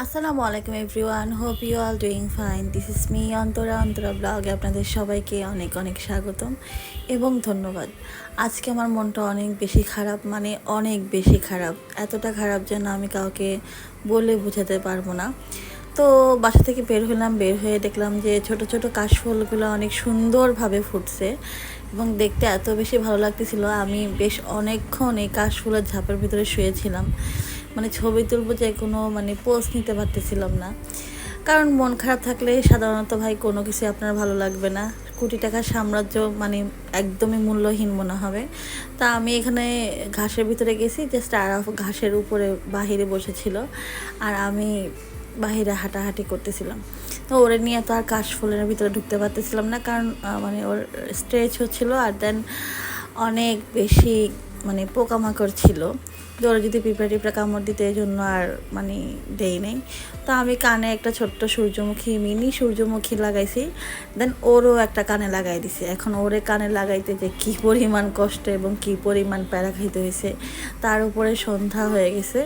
আসসালামু আলাইকুম everyone hope you all doing fine this is me Antara Antara ব্লগে আপনাদের সবাইকে অনেক অনেক স্বাগতম এবং ধন্যবাদ। আজকে আমার মনটা অনেক বেশি খারাপ মানে অনেক বেশি খারাপ। এতটা খারাপ যেন আমি কাউকে বলে বোঝাতে পারব না। তো বাসা থেকে বের হলাম, বের হয়ে দেখলাম যে ছোট ছোট কাশফুলগুলো অনেক সুন্দরভাবে ফুটছে এবং দেখতে এত বেশি ভালো লাগতেছিল। আমি বেশ অনেকক্ষণ এই কাশফুলের ঝাপের ভিতরে শুয়েছিলাম। মানে ছবি তুলবো যে কোনো মানে পোস্ট নিতে পারতেছিলাম না। কারণ মন খারাপ থাকলে সাধারণত ভাই কোনো কিছু আপনার ভালো লাগবে না। কোটি টাকার সাম্রাজ্য মানে একদমই মূল্যহীন মনে হবে। তা আমি এখানে ঘাসের ভিতরে গেছি জাস্ট আর ঘাসের উপরে বাহিরে বসেছিল। আর আমি বাহিরে হাঁটাহাঁটি করতেছিলাম। তো ওরে নিয়ে তো আর কাশফুলের ভিতরে ঢুকতে পারতেছিলাম না। কারণ মানে ওর স্ট্রেচ হচ্ছিল আর দেন অনেক বেশি মানে পোকামাকড় ছিল। ওরা যদি পিঁপড়া টিপড়া কামড় দিতে, এই জন্য আর মানে দেই নেই। তো আমি কানে একটা ছোট্ট সূর্যমুখী, মিনি সূর্যমুখী লাগাইছি। দেন ওরও একটা কানে লাগাই দিছি। এখন ওরে কানে লাগাইতে যে কী পরিমাণ কষ্ট এবং কী পরিমাণ প্যারা খাইতে হয়েছে তার উপরে সন্ধ্যা হয়ে গেছে।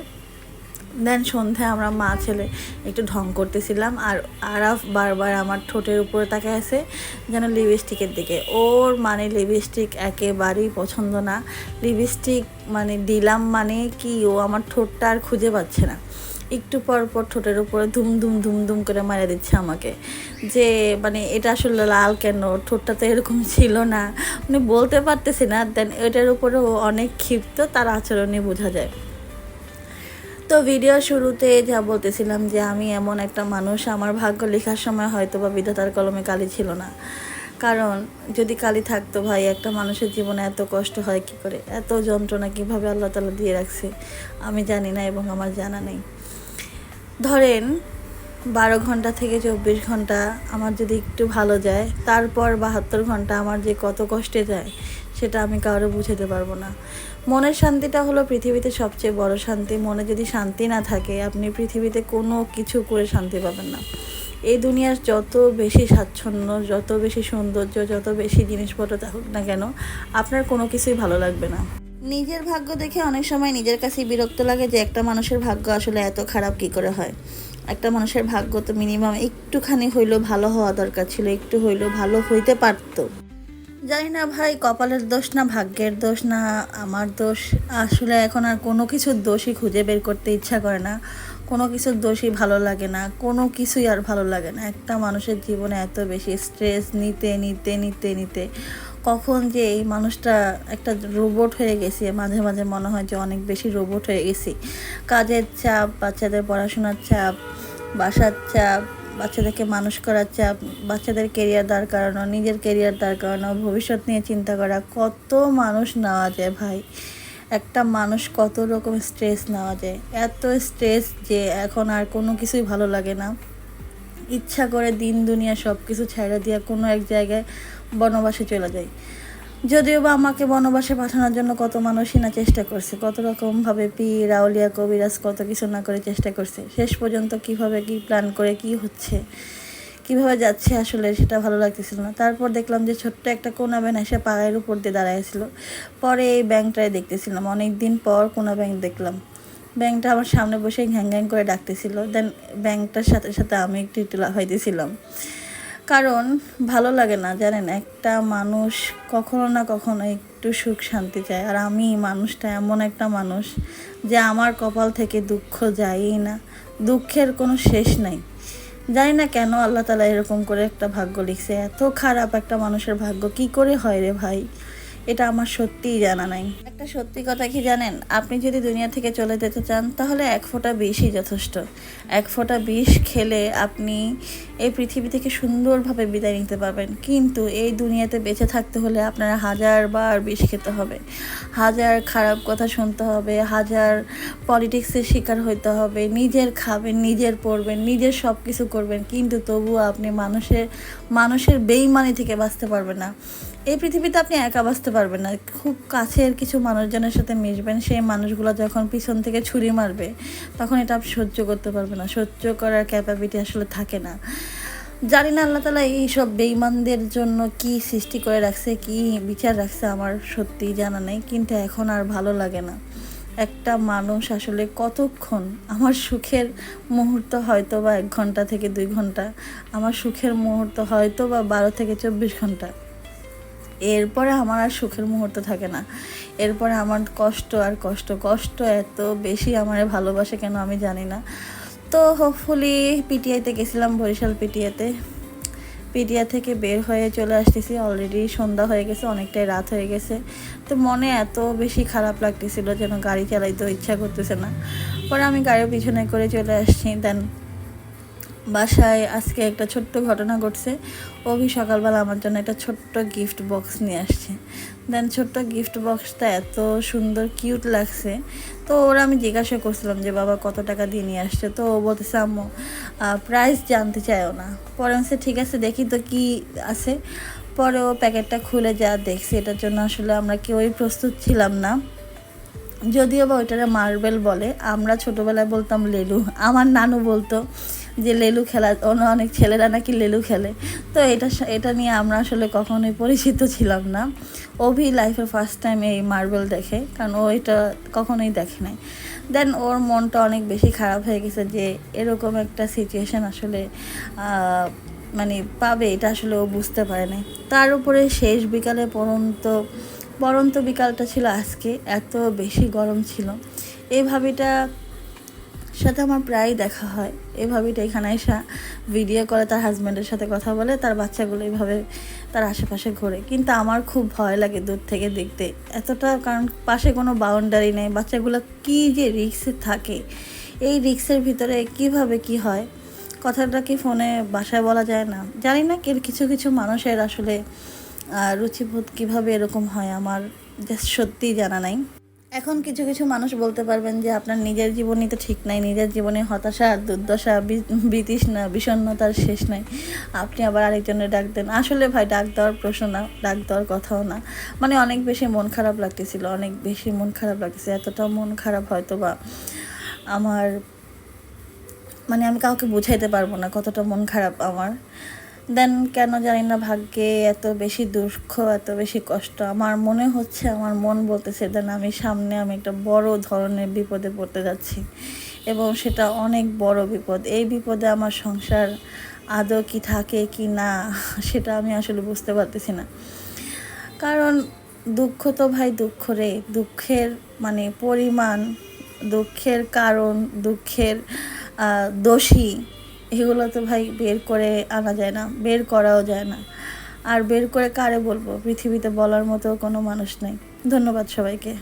দেন সন্ধ্যায় আমরা মা, ছেলে একটু ঢং করতেছিলাম আর আরাফ বারবার আমার ঠোঁটের উপরে তাকায় আছে যেন লিপস্টিকের দিকে। ওর মানে লিপস্টিক একেবারেই পছন্দ না। লিপস্টিক মানে দিলাম মানে কি? ও আমার ঠোঁটটা আর খুঁজে পাচ্ছে না। একটু পর পর ঠোঁটের উপরে ধুম ধুম ধুম ধুম করে মারা দিচ্ছে আমাকে। যে মানে এটা আসলে লাল কেন? ঠোঁটটা তো এরকম ছিল না। মানে বলতে পারতেছি না দেন এটার উপরে অনেক ক্ষিপ্ত, তার আচরণে বোঝা যায়। তো ভিডিও শুরুতে যা বলতেছিলাম যে আমি এমন একটা মানুষ, আমার ভাগ্য লেখার সময় হয়তো বা বিধাতার কলমে কালি ছিল না। কারণ যদি কালি থাকতো ভাই, একটা মানুষের জীবনে এত কষ্ট হয় কি করে? এত যন্ত্রণা কীভাবে আল্লাহ তালা দিয়ে রাখছে? আমি জানি না এবং আমার জানা নেই। ধরেন, বারো ঘণ্টা থেকে চব্বিশ ঘণ্টা আমার যদি একটু ভালো যায়, তারপর বাহাত্তর ঘণ্টা আমার যে কত কষ্টে যায়, সেটা আমি কারও বুঝাতে পারব না। মনের শান্তিটা হলো পৃথিবীতে সবচেয়ে বড় শান্তি। মনে যদি শান্তি না থাকে, আপনি পৃথিবীতে কোনো কিছু করে শান্তি পাবেন না। এই দুনিয়ার যত বেশি স্বাচ্ছন্দ্য, যত বেশি সৌন্দর্য, যত বেশি জিনিসপত্র থাকুক না কেন, আপনার কোনো কিছুই ভালো লাগবে না। নিজের ভাগ্য দেখে অনেক সময় নিজের কাছেই বিরক্ত লাগে যে একটা মানুষের ভাগ্য আসলে এত খারাপ কি করে হয়। একটা মানুষের ভাগ্য তো মিনিমাম একটুখানি হইলেও ভালো হওয়া দরকার ছিল, একটু হইলেও ভালো হইতে পারতো। জানি না ভাই, কপালের দোষ না ভাগ্যের দোষ না আমার দোষ। আসলে এখন আর কোনো কিছুর দোষই খুঁজে বের করতে ইচ্ছা করে না। কোনো কিছুর দোষই ভালো লাগে না, কোনো কিছুই আর ভালো লাগে না। একটা মানুষের জীবনে এত বেশি স্ট্রেস নিতে নিতে নিতে নিতে। কখন যে এই মানুষটা একটা রোবট হয়ে গেছে, মাঝে মাঝে মনে হয় যে অনেক বেশি রোবট হয়ে গেছি। কাজের চাপ, বাচ্চাদের পড়াশোনার চাপ, বাসার চাপ বাচ্চাদেরকে মানুষ করার চাপ, বাচ্চাদের কেরিয়ার দাঁড় করানো, নিজের কেরিয়ার দাঁড় করানো, ভবিষ্যৎ নিয়ে চিন্তা করা, কত মানুষ নেওয়া যায় ভাই? একটা মানুষ কত রকম স্ট্রেস নেওয়া যায়? এত স্ট্রেস যে এখন আর কোনো কিছুই ভালো লাগে না। ইচ্ছা করে দিন দুনিয়া সব কিছু ছেড়ে দিয়ে কোনো এক জায়গায় বনবাসে চলে যায়। যদিও বা আমাকে বনবাসে পাঠানোর জন্য কত মানুষই না চেষ্টা করছে, কত রকমভাবে পীর, আউলিয়া, কবিরাজ কত কিছু না করে চেষ্টা করছে, শেষ পর্যন্ত কীভাবে কি প্ল্যান করে কি হচ্ছে, কীভাবে যাচ্ছে আসলে সেটা ভালো লাগতেছিল না। তারপর দেখলাম যে ছোট্ট একটা কোনা ব্যান এসে পায়ের উপর দিয়ে দাঁড়াইছিল পরে এই ব্যাংকটাই দেখতেছিলাম অনেক দিন পর কোনা ব্যাংক দেখলাম। ব্যাংকটা আমার সামনে বসে ঘ্যাং ঘ্যাং করে ডাকতেছিল দেন ব্যাংকটার সাথে সাথে আমি একটু একটু লাফাইতেছিলাম। কারণ ভালো লাগে না, জানেন? একটা মানুষ কখনো না কখনো একটু সুখ শান্তি চায়। আর আমি মানুষটা এমন একটা মানুষ যে আমার কপাল থেকে দুঃখ যায়ই না। দুঃখের কোনো শেষ নাই। জানি না কেন আল্লাহ তালা এরকম করে একটা ভাগ্য লিখছে। এত খারাপ একটা মানুষের ভাগ্য, কি করে হয় রে ভাই? এটা আমার সত্যিই জানা নাই। একটা সত্যি কথা কি জানেন? আপনি যদি দুনিয়া থেকে চলে যেতে চান, তাহলে এক ফোঁটা বিষই যথেষ্ট। এক ফোঁটা বিষ খেলে আপনি এই পৃথিবী থেকে সুন্দরভাবে বিদায় নিতে পারবেন। কিন্তু এই দুনিয়াতে বেঁচে থাকতে হলে আপনার হাজার বার বিষ খেতে হবে। হাজার খারাপ কথা শুনতে হবে, হাজার পলিটিক্সের শিকার হইতে হবে। নিজের খাবেন, নিজের পড়বেন, নিজের সব কিছু করবেন। কিন্তু তবুও আপনি মানুষের মানুষের বেইমানি থেকে বাঁচতে পারবেন না। এই পৃথিবীতে আপনি একা বাঁচতে পারবেন না। খুব কাছের কিছু মানুষজনের সাথে মিশবেন, সেই মানুষগুলো যখন পিছন থেকে ছুরি মারবে, তখন এটা আপনি সহ্য করতে পারবেন না। সহ্য করার ক্যাপাবিলিটি আসলে থাকে না। জানি না, আল্লাহ তালা এইসব বেইমানদের জন্য কি সৃষ্টি করে রাখছে, কি বিচার রাখছে আমার সত্যিই জানা নেই, কিন্তু এখন আর ভালো লাগে না। একটা মানুষ আসলে কতক্ষণ আমার সুখের মুহূর্ত হয়তো বা এক ঘণ্টা থেকে দুই ঘণ্টা, আমার সুখের মুহূর্ত হয়তো বা বারো থেকে চব্বিশ ঘণ্টা। এরপরে আমার আর সুখের মুহূর্ত থাকে না। এরপরে আমার কষ্ট আর কষ্ট কষ্ট এত বেশি আমার ভালোবাসে কেন আমি জানি না। তো হোপফুলি পিটিআইতে গেছিলাম, বরিশাল পিটিআইতে পিডিয়া থেকে বের হয়ে চলে আসতেছি অলরেডি সন্ধ্যা হয়ে গেছে, অনেকটাই রাত হয়ে গেছে। তো মনে এত বেশি খারাপ লাগতেছিল যেন গাড়ি চালাইতে ইচ্ছা করতেছে না। পরে আমি গাড়ির পিছনে করে চলে আসছি দেন বাসায় আজকে একটা ছোট্ট ঘটনা ঘটছে। অভি সকালবেলা আমার জন্য একটা ছোট্ট গিফট বক্স নিয়ে আসছে। দেন ছোট্ট গিফট বক্সটা এত সুন্দর কিউট লাগছে। তো ওরা আমি জিজ্ঞাসা করছিলাম যে, বাবা, কত টাকা দিয়ে নিয়ে আসছে? তো ও বলতেছে, আম্মু প্রাইস জানতে চায়ও না। পরে আমি ঠিক আছে, দেখি তো কি আছে। পরে ও প্যাকেটটা খুলে যা দেখছি, এটার জন্য আসলে আমরা কেউই প্রস্তুত ছিলাম না। যদিও বা ওইটারে মার্বেল বলে, আমরা ছোটোবেলায় বলতাম লেলু, আমার নানু বলতো যে লেলু খেলা, অন্য অনেক ছেলেরা নাকি লেলু খেলে। তো এটা এটা নিয়ে আমরা আসলে কখনোই পরিচিত ছিলাম না। অভি লাইফে ফার্স্ট টাইম এই মার্বেল দেখে, কারণ ও এটা কখনোই দেখে নাই। দেন ওর মনটা অনেক বেশি খারাপ হয়ে গেছে যে এরকম একটা সিচুয়েশান আসলে মানে পাবে, এটা আসলে ও বুঝতে পারে নাই। তার উপরে শেষ বিকালে পরন্ত পরন্ত বিকালটা ছিল আজকে, এত বেশি গরম ছিল। এই ভাবিটা সাথে আমার প্রায় দেখা হয়। এই ভাবিটা এখানে এসে ভিডিও করে, তার হাজব্যান্ডের সাথে কথা বলে, তার বাচ্চাগুলো এইভাবে তার আশেপাশে ঘোরে। কিন্তু আমার খুব ভয় লাগে দূর থেকে দেখতে। এতটা, কারণ পাশে কোনো বাউন্ডারি নেই, বাচ্চাগুলো কি যে রিক্সে থাকে। এই রিক্সের ভিতরে কীভাবে কি হয়? কথাটা কি ফোনে বাসায় বলা যায় না? জানি না কিছু কিছু মানুষের আসলে রুচিবোধ কীভাবে এরকম হয়, আমার জাস্ট সত্যিই জানা নাই। এখন কিছু কিছু মানুষ বলতে পারবেন যে আপনার নিজের জীবনই তো ঠিক নাই, নিজের জীবনে হতাশা, দুর্দশা বিতৃষ্ণা, বিষণ্ণতার শেষ নাই। আপনি আবার আরেকজনের ডাক দেন। আসলে ভাই, ডাক দেওয়ার প্রশ্ন না, ডাক দেওয়ার কথাও না। মানে অনেক বেশি মন খারাপ লাগতেছিল, অনেক বেশি মন খারাপ লাগতেছে এতটা মন খারাপ হয়তো বা আমার মানে আমি কাউকে বুঝাইতে পারব না কতটা মন খারাপ আমার। দেন কেন জানি না ভাগ্যে এত বেশি দুঃখ, এত বেশি কষ্ট। আমার মনে হচ্ছে, আমার মন বলতেছে দেন আমি সামনে আমি একটা বড় ধরনের বিপদে পড়তে যাচ্ছি। এবং সেটা অনেক বড় বিপদ। এই বিপদে আমার সংসার আদৌ কি থাকে কি না, সেটা আমি আসলে বুঝতে পারতেছি না। কারণ দুঃখ তো ভাই দুঃখ রে। দুঃখের মানে পরিমাণ, দুঃখের কারণ, দুঃখের দোষী। এগুলো তো ভাই বের করে আনা যায় না, বের করাও যায় না। আর বের করে কারে বলব? পৃথিবীতে বলার মতো কোনো মানুষ নেই। ধন্যবাদ সবাইকে।